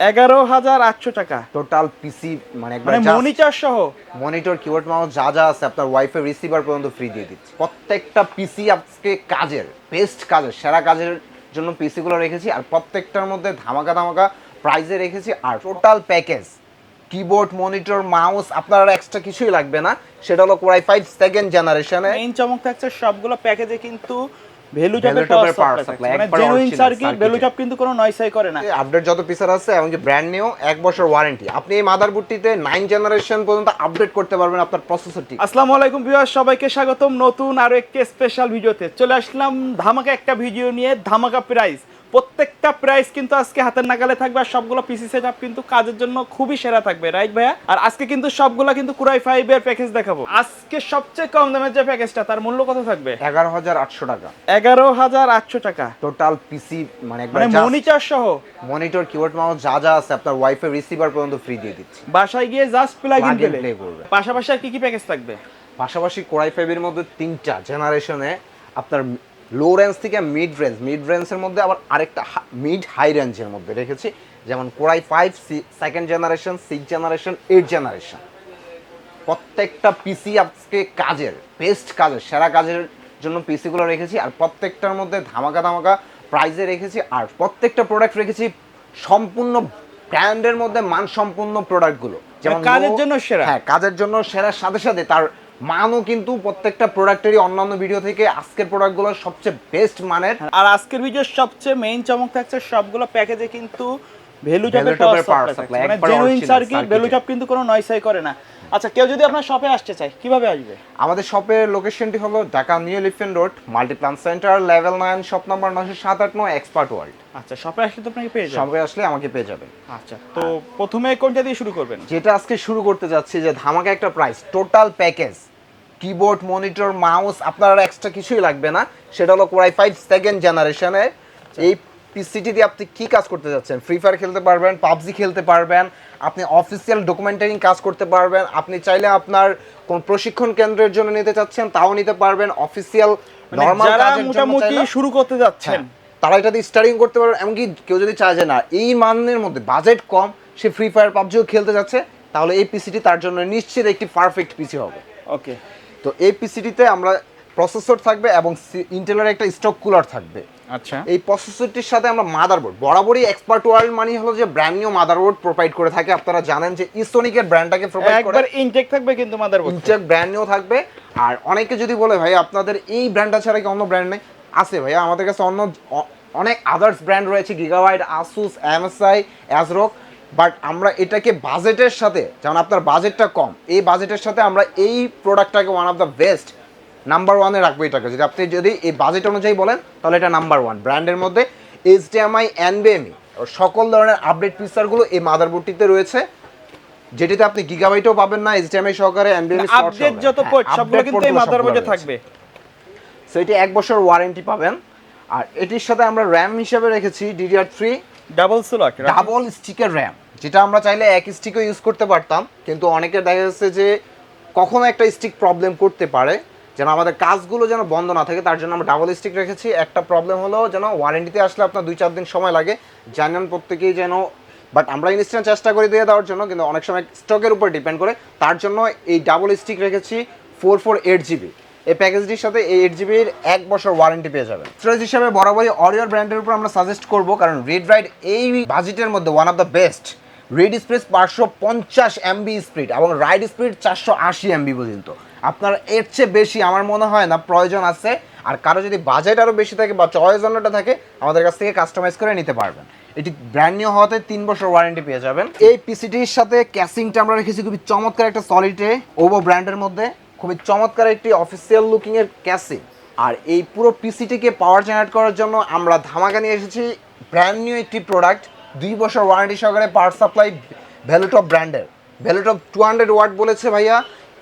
এগারো হাজার আটশো টাকা। টোটাল পিসি মানে একবার মানে মনিটর সহ। মনিটর কিবোর্ড মাউস যা যা আছে আপনার ওয়াইফাই রিসিভার পর্যন্ত ফ্রি দিয়ে দিচ্ছি। প্রত্যেকটা পিসি আজকে কাজের বেস্ট কাজের সেরা কাজের জন্য পিসি গুলো রেখেছি আর প্রত্যেকটার মধ্যে ধামাকা ধামাকা প্রাইজে রেখেছি আর total package keyboard monitor mouse আপনার এক্সট্রা কিছুই লাগবে না। সেটা হলো কোরাই ফাইভ সেকেন্ড জেনারেশনে মেইন চমক থাকছে সবগুলো প্যাকেজে কিন্তু জবের Value পাওয়ার সাপ্লাই একবার জেনুইন সার্কিট এ। জব কিন্তু কোনো নয়সাই করে না। আপডেট যত পিসার আছে এমনকি ব্র্যান্ড নিউ এক বছর ওয়ারেন্টি আপনি এই মাদারবোর্ডটিতে নাইন জেনারেশন পর্যন্ত আপডেট করতে পারবেন আপনার প্রসেসরটি আসসালামু আলাইকুম ভিউয়ার সবাইকে স্বাগতম নতুন আরও একটি স্পেশাল ভিডিওতে। চলে আসলাম ধামাকা একটা ভিডিও নিয়ে ধামাকা প্রাইস প্রত্যেকটা প্রাইস কিন্তু আজকে হাতের নাগালে থাকবে আর সবগুলো পিসি সেটআপ কিন্তু কাজের জন্য খুবই সেরা থাকবে রাইট ভাইয়া? আর আজকে কিন্তু সবগুলো কিন্তু কুরাই ফাইভ এর প্যাকেজ দেখাবো। আজকে সবচেয়ে কম দামের যে প্যাকেজটা তার মূল্য কত থাকবে? এগারো হাজার আটশো টাকা। এগারো হাজার আটশো টাকা। টোটাল পিসি মানে মানে মনিটর সহ। মনিটর কিবোর্ড মাউস যা যা আছে আপনার ওয়াইফাই রিসিভার পর্যন্ত ফ্রি দিয়ে দিচ্ছি। বাসায় গিয়ে জাস্ট প্লাগ ইন। পাশাপাশি আর কি কি প্যাকেজ থাকবে? পাশাপাশি কোরাই ফাইভের মধ্যে তিনটা জেনারেশনে আপনার লো রেঞ্জ থেকে মিড রেঞ্জ মিড রেঞ্জের মধ্যে আবার আরেকটা মিড হাই রেঞ্জের মধ্যে রেখেছি। যেমন core i five second generation six generation eight generation প্রত্যেকটা পিসি আজকে কাজের বেস্ট কাজের সেরা কাজের জন্য পিসিগুলো রেখেছি আর প্রত্যেকটার মধ্যে ধামাকা ধামাকা প্রাইজে রেখেছি আর প্রত্যেকটা প্রোডাক্ট রেখেছি সম্পূর্ণ ব্র্যান্ডের মধ্যে মানসম্পন্ন প্রোডাক্টগুলো যেমন মানে কাজের জন্য সেরা। হ্যাঁ কাজের জন্য সেরার সাথে সাথে তার মানও কিন্তু প্রত্যেকটা প্রোডাক্টেরই অন্যান্য ভিডিও থেকে আজকের প্রোডাক্টগুলো সবচেয়ে বেস্ট মানের আর আজকের ভিডিওর সবচেয়ে মেইন চমক থাকছে সবগুলো প্যাকেজে কিন্তু ভ্যালু পাওয়ার সাপ্লাই একবার জেনুইন সার্কিট ভ্যালু। কিন্তু কোনো নয়সাই করে না। আচ্ছা কেউ যদি আপনার শপে আসতে চায় কীভাবে আসবে? আমাদের শপের লোকেশনটি হলো Dhaka New Elephant Road Multiplan Center level nine shop number সাত আট নয় এক্সপার্ট ওয়ার্ল্ড আচ্ছা শপে আসলে তো আপনাকে পেয়ে যাবেন। শপে আসলে আমাকে পেয়ে যাবেন। আচ্ছা তো প্রথমে কোনটা দিয়ে শুরু করবেন? যেটা আজকে শুরু করতে যাচ্ছি যে ধামাকা একটা price total package keyboard monitor mouse আপনার এক্সট্রা কিছুই লাগবে না। সেটা হলো কোরাই ফাইভ সেকেন্ড জেনারেশনের এই পিসিটি দিয়ে আপনি কি কাজ করতে যাচ্ছেন? ফ্রি ফায়ার খেলতে পারবেন পাবজি খেলতে পারবেন আপনি অফিসিয়াল ডকুমেন্টারিং কাজ করতে পারবেন আপনি চাইলে আপনার কোন প্রশিক্ষণ কেন্দ্রের জন্য নিতে চাচ্ছেন তাও নিতে পারবেন অফিসিয়াল মানে নর্মাল যারা কাজের মোটামুটি শুরু করতে যাচ্ছেন। হ্যাঁ, তারা এটা দিয়ে স্টার্টিং করতে পারবেন এমনকি কেউ যদি চায় যে না এই মানের মধ্যে বাজেট কম সে ফ্রি ফায়ার পাবজিও খেলতে যাচ্ছে তাহলে এই পিসিটি তার জন্য নিশ্চিত একটি পারফেক্ট পিসি হবে। ওকে তো এই পিসিটিতে আমরা প্রসেসর থাকবে এবং ইন্টেলের একটা স্টক কুলার থাকবে। আচ্ছা। এই প্রসেসরটির সাথে আমরা মাদারবোর্ড বরাবরই এক্সপার্ট ওয়ার্ল্ড মানে হলো যে ব্র্যান্ড নিউ মাদারবোর্ড প্রোভাইড করে থাকে। আপনারা জানেন যে ইসোনিকের ব্র্যান্ডটাকে প্রোভাইড করে। একবার ইনটেক থাকবে কিন্তু মাদারবোর্ড ইনটেক ব্র্যান্ড নিউ থাকবে। আর অনেকে যদি বলে ভাই আপনাদের এই ব্র্যান্ডটা ছাড়া কি অন্য ব্র্যান্ড নেই? আছে ভাইয়া আমাদের কাছে অন্য অনেক আদার্স ব্র্যান্ড রয়েছে Gigabyte Asus MSI ASRock but আমরা এটাকে বাজেটের সাথে যেমন আপনার বাজেটটা কম এই বাজেটের সাথে আমরা এই প্রোডাক্টটাকে one of the best number ওয়ানে রাখব এটাকে। যদি আপনি যদি এই বাজেট অনুযায়ী বলেন তাহলে এটা নাম্বার ওয়ান ব্র্যান্ডের মধ্যে এইচডিএমআই এনবিএমই সকল ধরনের আপডেট ফিচারগুলো এই মাদারবোর্ডটিতে রয়েছে যেটিতে আপনি গিগাবাইটও পাবেন না এইচডিএমআই সহকারে এনবিএমই আপডেট যত পোর্ট সবগুলো কিন্তু এই মাদারবোর্ডে থাকবে। সো এটি এক বছর ওয়ারেন্টি পাবেন। আর এটির সাথে আমরা র্যাম হিসেবে রেখেছি DDR three double slot double স্টিকের RAM যেটা আমরা চাইলে এক স্টিকও ইউজ করতে পারতাম কিন্তু অনেকের দেখা যাচ্ছে যে কখনো একটা স্টিক প্রবলেম করতে পারে। যেন আমাদের কাজগুলো যেন বন্ধ না থাকে, তার জন্য আমরা ডাবল স্টিক রেখেছি। একটা প্রবলেম হলো যেন ওয়ারেন্টিতে আসলে আপনার দুই চার দিন সময় লাগে। জানেন প্রত্যেকেই যেন বাট আমরা ইনস্ট্যান্ট চেষ্টা করে দিয়ে দেওয়ার জন্য, কিন্তু অনেক সময় স্টকের উপর ডিপেন্ড করে। তার জন্য এই ডাবল স্টিক রেখেছি ফোর ফোর এইট জিবি এই প্যাকেজটির সাথে এই এইট জিবির এক বছর ওয়ারেন্টি পেয়ে যাবেন। স্টোরেজ হিসাবে বরাবরই অরিওর ব্র্যান্ডের উপর আমরা সাজেস্ট করব, কারণ রেড রাইড এই বাজেটের মধ্যে one of the best read speed পাঁচশো পঞ্চাশ এমবি স্পিড এবং রাইড স্পিড চারশো আশি এমবি পর্যন্ত। আপনার এর চেয়ে বেশি আমার মনে হয় না প্রয়োজন আছে। আর কারও যদি বাজেট আরও বেশি থাকে বা চয়েস অন্যটা থাকে, আমাদের কাছ থেকে কাস্টমাইজ করে নিতে পারবেন। এটি ব্র্যান্ড নিউ হওয়াতে তিন বছর ওয়ারেন্টি পেয়ে যাবেন। এই পিসিটির সাথে ক্যাসিংটা আমরা রেখেছি খুবই চমৎকার একটা সলিডে ওভো ব্র্যান্ডের মধ্যে। খুবই চমৎকার একটি অফিসিয়াল লুকিংয়ের ক্যাসিং আর এই পুরো পিসিটিকে পাওয়ার জেনারেট করার জন্য আমরা ধামাকা নিয়ে এসেছি ব্র্যান্ড নিউ একটি প্রোডাক্ট দুই বছর ওয়ারেন্টি সহকারে পাওয়ার সাপ্লাই ভ্যালুটপ ব্র্যান্ডের ভ্যালুটপ টু হান্ড্রেড ওয়াট বলেছে ভাইয়া।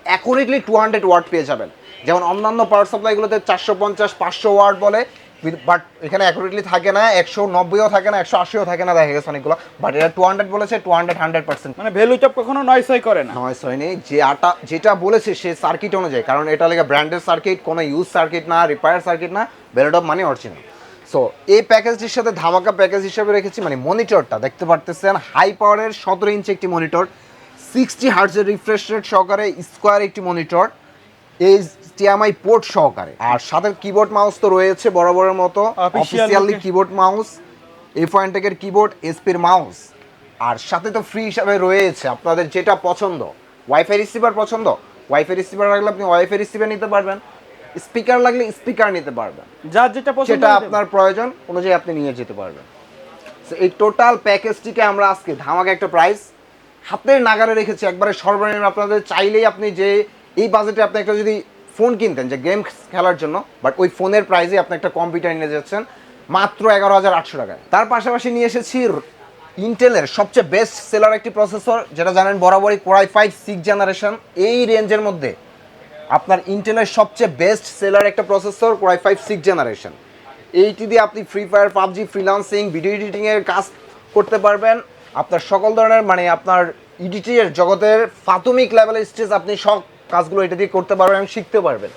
অ্যাকুরেটলি টু হান্ড্রেড ওয়াট পেয়ে যাবেন। যেমন অন্যান্য পাওয়ার সাপ্লাইগুলোতে চারশো পঞ্চাশ পাঁচশো ওয়াট বলে বাট এখানে অ্যাকুরেটলি থাকে না একশো নব্বইও থাকে না একশো আশিও থাকে না দেখা গেছে অনেকগুলো বাট এটা টু হান্ড্রেড বলেছে টু হান্ড্রেড হান্ড্রেড পার্সেন্ট মানে ভ্যালু টপ কখনো নয়সাই করে না। নয় নেই যে আটা যেটা বলেছে সে সার্কিট অনুযায়ী কারণ এটা লেগে ব্র্যান্ডেড সার্কিট কোনো ইউজ সার্কিট না রিপেয়ার সার্কিট না বেলোডপ মানে অরিজিনাল সো এই প্যাকেজটির সাথে ধামাকা প্যাকেজ হিসেবে রেখেছি মানে মনিটরটা দেখতে পারতেছেন হাই পাওয়ারের সতেরো ইঞ্চি একটি মনিটর সিক্সটি হার্টসের রিফ্রেশ রেট সহকারে স্কোয়ার একটি মনিটর এই টিএমআই পোর্ট সহকারে। আর সাথে কিবোর্ড মাউস তো রয়েছে বরাবরের মতো। অফিসিয়ালি কিবোর্ড মাউস এ পয়েন্টেকের কিবোর্ড এসপির মাউস আর সাথে তো ফ্রি হিসাবে রয়েছে আপনাদের যেটা পছন্দ। ওয়াইফাই রিসিভার পছন্দ? ওয়াইফাই রিসিভার লাগলে আপনি ওয়াইফাই রিসিভার নিতে পারবেন। স্পিকার লাগলে স্পিকার নিতে পারবেন। যার যেটা পছন্দ সেটা আপনার প্রয়োজন অনুযায়ী আপনি নিয়ে যেতে পারবেন। এই টোটাল প্যাকেজটিকে আমরা আজকে ধামাকা একটা প্রাইস হাতের নাগারে রেখেছি। একবারে সর্বনিম্ন আপনাদের চাইলেই আপনি যে, এই বাজেটে আপনি একটা যদি ফোন কিনতেন, যে গেম খেলার জন্য বাট ওই ফোনের প্রাইসে আপনি একটা কম্পিউটার নিয়ে যাচ্ছেন, মাত্র এগারো হাজার আটশো টাকায়। তার পাশাপাশি নিয়ে এসেছি ইন্টেলের সবচেয়ে বেস্ট সেলার একটি প্রসেসর যেটা জানেন বরাবরই কোরাই ফাইভ সিক্স জেনারেশন এই রেঞ্জের মধ্যে আপনার ইন্টেলের সবচেয়ে বেস্ট সেলার একটা processor core i five six generation এইটি দিয়ে আপনি Free Fire PUBG freelancing video এডিটিংয়ের কাজ করতে পারবেন। আপনার সকল ধরনের মানে আপনার এডিটিংয়ের জগতের প্রাথমিক লেভেলের স্টেজ আপনি সব কাজগুলো এটা দিয়ে করতে পারবেন এবং শিখতে পারবেন।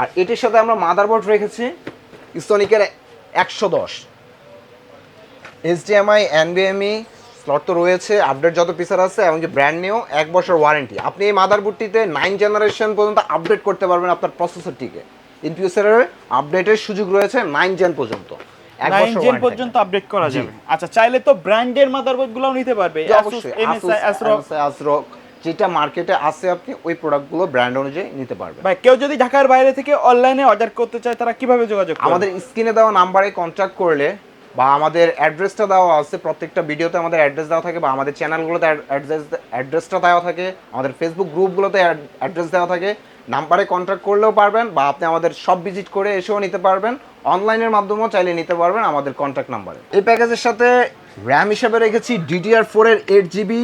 আর এটির সাথে আমরা মাদারবোর্ড রেখেছি ইসোনিকের একশো দশ। এইচডিএমআই এনবিএমই স্লট তো রয়েছে আপডেট যত পিসার আছে এবং যে ব্র্যান্ড নিউ এক বছর ওয়ারেন্টি আপনি এই মাদারবোর্ডটিতে নাইন জেনারেশন পর্যন্ত আপডেট করতে পারবেন আপনার প্রসেসরটিকে ইনফিউচারের আপডেটের সুযোগ রয়েছে নাইন জেন পর্যন্ত। নাইন পর্যন্ত আপডেট করা যাবে। আচ্ছা চাইলে তো ব্র্যান্ডের মাদারবোর্ড গুলোও নিতে পারবে। MSI, ASRock। যেটা মার্কেটে আছে আপনি ওই প্রোডাক্টগুলো ব্র্যান্ড অনুযায়ী নিতে পারবেন ভাই কেউ যদি ঢাকার বাইরে থেকে অনলাইনে অর্ডার করতে চায় তারা কীভাবে যোগাযোগ করবে? আমাদের স্ক্রিনে দেওয়া নাম্বারে কন্ট্যাক্ট করলে বা আমাদের অ্যাড্রেসটা দেওয়া আছে প্রত্যেকটা ভিডিওতে আমাদের অ্যাড্রেস দেওয়া থাকে বা আমাদের চ্যানেলগুলোতে অ্যাড্রেস অ্যাড্রেসটা দেওয়া থাকে আমাদের ফেসবুক গ্রুপগুলোতে অ্যাড্রেস দেওয়া থাকে। নাম্বারে কন্ট্যাক্ট করলেও পারবেন বা আপনি আমাদের সব ভিজিট করে এসেও নিতে পারবেন। অনলাইনের মাধ্যমেও চাইলে নিতে পারবেন আমাদের কন্ট্যাক্ট নাম্বারে। এই প্যাকেজের সাথে র্যাম হিসেবে রেখেছি ডিডিআর ফোরের এইট জিবি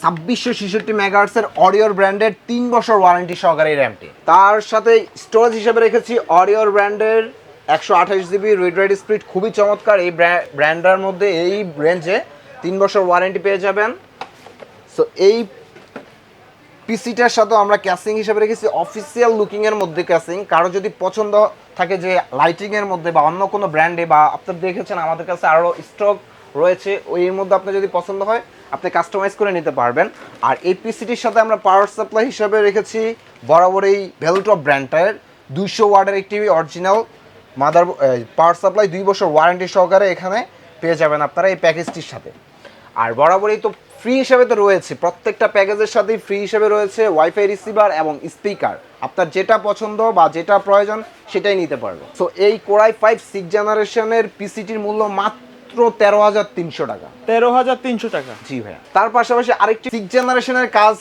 ছাব্বিশশো ছেষট্টি মেগাহার্সের অডিওর ব্র্যান্ডের তিন বছর ওয়ারেন্টি সহকারে র্যামটি তার সাথে স্টোরেজ হিসেবে রেখেছি অডিওর ব্র্যান্ডের একশো আঠাশ জিবি রিড রাইড স্পিড খুবই চমৎকার। এই ব্র্যান্ডার মধ্যে এই রেঞ্জে তিন বছর ওয়ারেন্টি পেয়ে যাবেন। সো এই পিসিটার সাথে আমরা ক্যাসিং হিসেবে রেখেছি অফিসিয়াল লুকিংয়ের মধ্যে ক্যাসিং কারও যদি পছন্দ থাকে যে লাইটিংয়ের মধ্যে বা অন্য কোনো ব্র্যান্ডে বা আপনার দেখেছেন আমাদের কাছে আরও স্টক রয়েছে, ওই মধ্যে আপনার যদি পছন্দ হয়, আপনি কাস্টমাইজ করে নিতে পারবেন। আর এই পিসিটির সাথে আমরা পাওয়ার সাপ্লাই হিসাবে রেখেছি বরাবর এই ভেলটপ ব্র্যান্ডটার দুইশো ওয়ার্ডের একটি অরিজিনাল মাদার পাওয়ার সাপ্লাই দুই বছর ওয়ারেন্টি সহকারে এখানে পেয়ে যাবেন আপনারা এই প্যাকেজটির সাথে। আর বরাবরই তো ফ্রি হিসেবে তো রয়েছে প্রত্যেকটা প্যাকেজের সাথেই ফ্রি হিসেবে রয়েছে ওয়াইফাই রিসিভার এবং স্পিকার আপনার যেটা পছন্দ বা যেটা প্রয়োজন সেটাই নিতে পারবেন সো এই কোরাই ফাইভ সিক্স জেনারেশনের পিসিটির মূল্য মাত্র তেরো হাজার তিনশো টাকা। তেরো হাজার তিনশো টাকা। জি ভাইয়া। তার পাশাপাশি আরেকটি সিক্স জেনারেশনের কাজ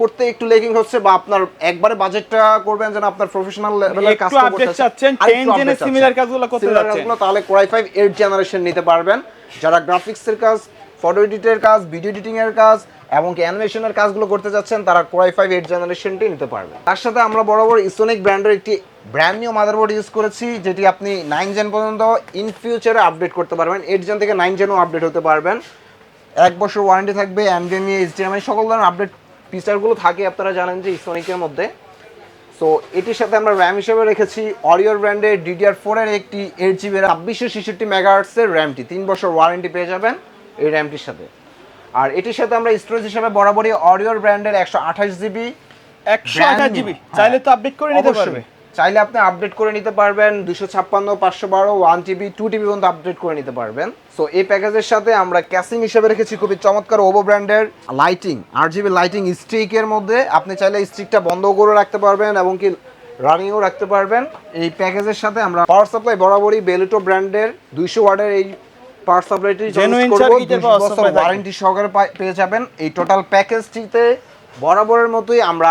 করতে একটু লেগিং হচ্ছে বা আপনার একবারে বাজেটটা করবেন যেন আপনার প্রফেশনাল লেভেলের কাজ update চাচ্ছেন, 10 জেনের similar কাজগুলো করতে যাচ্ছেন। তাহলে কোরাই ফাইভ এইট জেনারেশন নিতে পারবেন। যারা গ্রাফিক্সের কাজ ফটো এডিটের কাজ ভিডিও এডিটিং এর কাজ এবং কি অ্যানিমেশনের কাজগুলো করতে যাচ্ছেন, তারা কোরাই ফাইভ এইট জেনারেশনটি নিতে পারবেন তার সাথে আমরা বরাবর ইসোনিক ব্র্যান্ডের একটি ব্র্যান্ড নিউ মাদারবোর্ড ইউজ করেছি, যেটি আপনি নাইন জেন পর্যন্ত ইন ফিউচারে আপডেট করতে পারবেন। এইট জেন থেকে নাইন জেনও আপডেট হতে পারবেন। এক বছর ওয়ারেন্টি থাকবে এমডিএমই এইচডিএমআই সকল ধরনের আপডেট ফিচারগুলো থাকে, আপনারা জানেন যে ইসোনিকের মধ্যে। সো এটির সাথে আমরা র্যাম হিসেবে রেখেছি অরিওর ব্র্যান্ডের ডিডিআর ফোরের একটি এইট জিবি ছাব্বিশশো ছেষট্টি মেগাহার্টসের র্যামটি তিন বছর ওয়ারেন্টি পেয়ে যাবেন। এই র্যামটির সাথে। আর এটির সাথে আমরা স্টোরেজ হিসেবে বরাবরই অরিওর ব্র্যান্ডের একশো আঠাশ জিবি একশো আঠাশ জিবি হ্যাঁ। চাইলে তো আপডেট করে নিতে পারবে। চাইলে আপনি আপডেট করে নিতে পারবেন দুশো ছাপ্পান্ন পাঁচশো বারো ওয়ান টিবি টু টিবি পর্যন্ত আপডেট করে নিতে পারবেন। সো এই প্যাকেজের সাথে আমরা ক্যাসিং হিসেবে রেখেছি খুবই চমৎকার ওভো ব্র্যান্ডের লাইটিং আর জিবি লাইটিং স্টিকের মধ্যে। আপনি চাইলে স্টিকটা বন্ধ করে রাখতে পারবেন এবং কি রানিংও রাখতে পারবেন। এই প্যাকেজের সাথে আমরা পাওয়ার সাপ্লাই বরাবরই বেলিটো ব্র্যান্ডের দুইশো ওয়ার্ডের এই power supply থাকবে। ওয়ারেন্টি সহকারে পেয়ে যাবেন। এই টোটাল প্যাকেজটিতে বরাবরের মতোই আমরা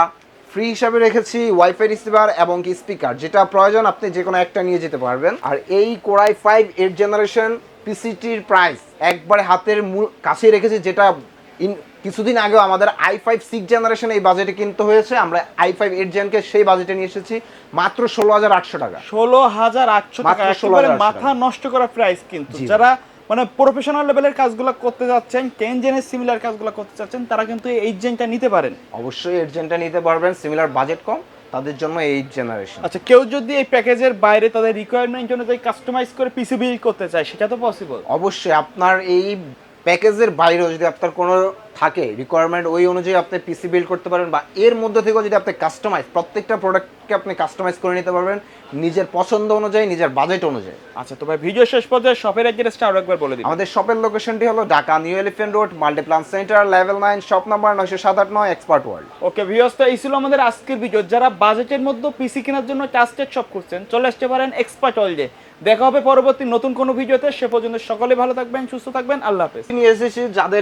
ফ্রি হিসাবে রেখেছি ওয়াইফাই রিসিভার এবং কি স্পিকার যেটা প্রয়োজন আপনি যে কোনো একটা নিয়ে যেতে পারবেন। আর এই core i five eight generation পিসিটির price একবারে হাতের মূল কাছেই রেখেছি যেটা ইন কিছুদিন আগেও আমাদের আই ফাইভ সিক্স জেনারেশন এই বাজেটে কিনতে হয়েছে। আমরা আই ফাইভ এইট জেনকে সেই বাজেটে নিয়ে এসেছি মাত্র ষোলো হাজার আটশো টাকা। ষোলো হাজার আটশো টাকা। মাত্র একেবারে 16,800 মাথা নষ্ট করা প্রাইস কিন্তু। যারা মানে প্রফেশনাল লেভেলের কাজগুলো করতে যাচ্ছেন টেন জেনের সিমিলার কাজগুলো করতে চাচ্ছেন তারা কিন্তু এই জেনটা নিতে পারেন। অবশ্যই এইট জেনটা নিতে পারবেন সিমিলার বাজেট কম তাদের জন্য এই জেনারেশন আচ্ছা কেউ যদি এই প্যাকেজের বাইরে তাদের রিকোয়ারমেন্ট অনুযায়ী কাস্টমাইজ করে পিসি বিল্ড করতে চায় সেটা তো পসিবল অবশ্যই আপনার এই প্যাকেজের বাইরেও যদি আপনার কোনো থাকে রিকোয়ারমেন্ট ওই অনুযায়ী আপনি পিসি বিল্ড করতে পারেন বা এর মধ্যে থেকেও যদি আপনি কাস্টমাইজ প্রত্যেকটা প্রোডাক্টকে আপনি কাস্টমাইজ করে নিতে পারবেন নিজের পছন্দ অনুযায়ী নিজের বাজেট অনুযায়ী। আচ্ছা তো ভাই ভিডিও শেষ পর্যায়ে শপের অ্যাড্রেসটা আরও একবার বলে দিন। আমাদের শপের লোকেশনটি হলো Dhaka New Elephant Road Multiplan Center level nine shop number নয়শো সাত আট নয় এক্সপার্ট ওয়ার্ল্ড ওকে ভিউয়ার্স তো এই ছিল আমাদের আজকের ভিডিও যারা বাজেটের মধ্যে পিসি কেনার জন্য ট্রাস্টেড শপ করছেন চলে আসতে পারেন এক্সপার্ট অলডে দেখা হবে পরবর্তী নতুন কোনো ভিডিওতে সে পর্যন্ত সকলে ভালো থাকবেন সুস্থ থাকবেন আল্লাহ হাফেজ। যাদের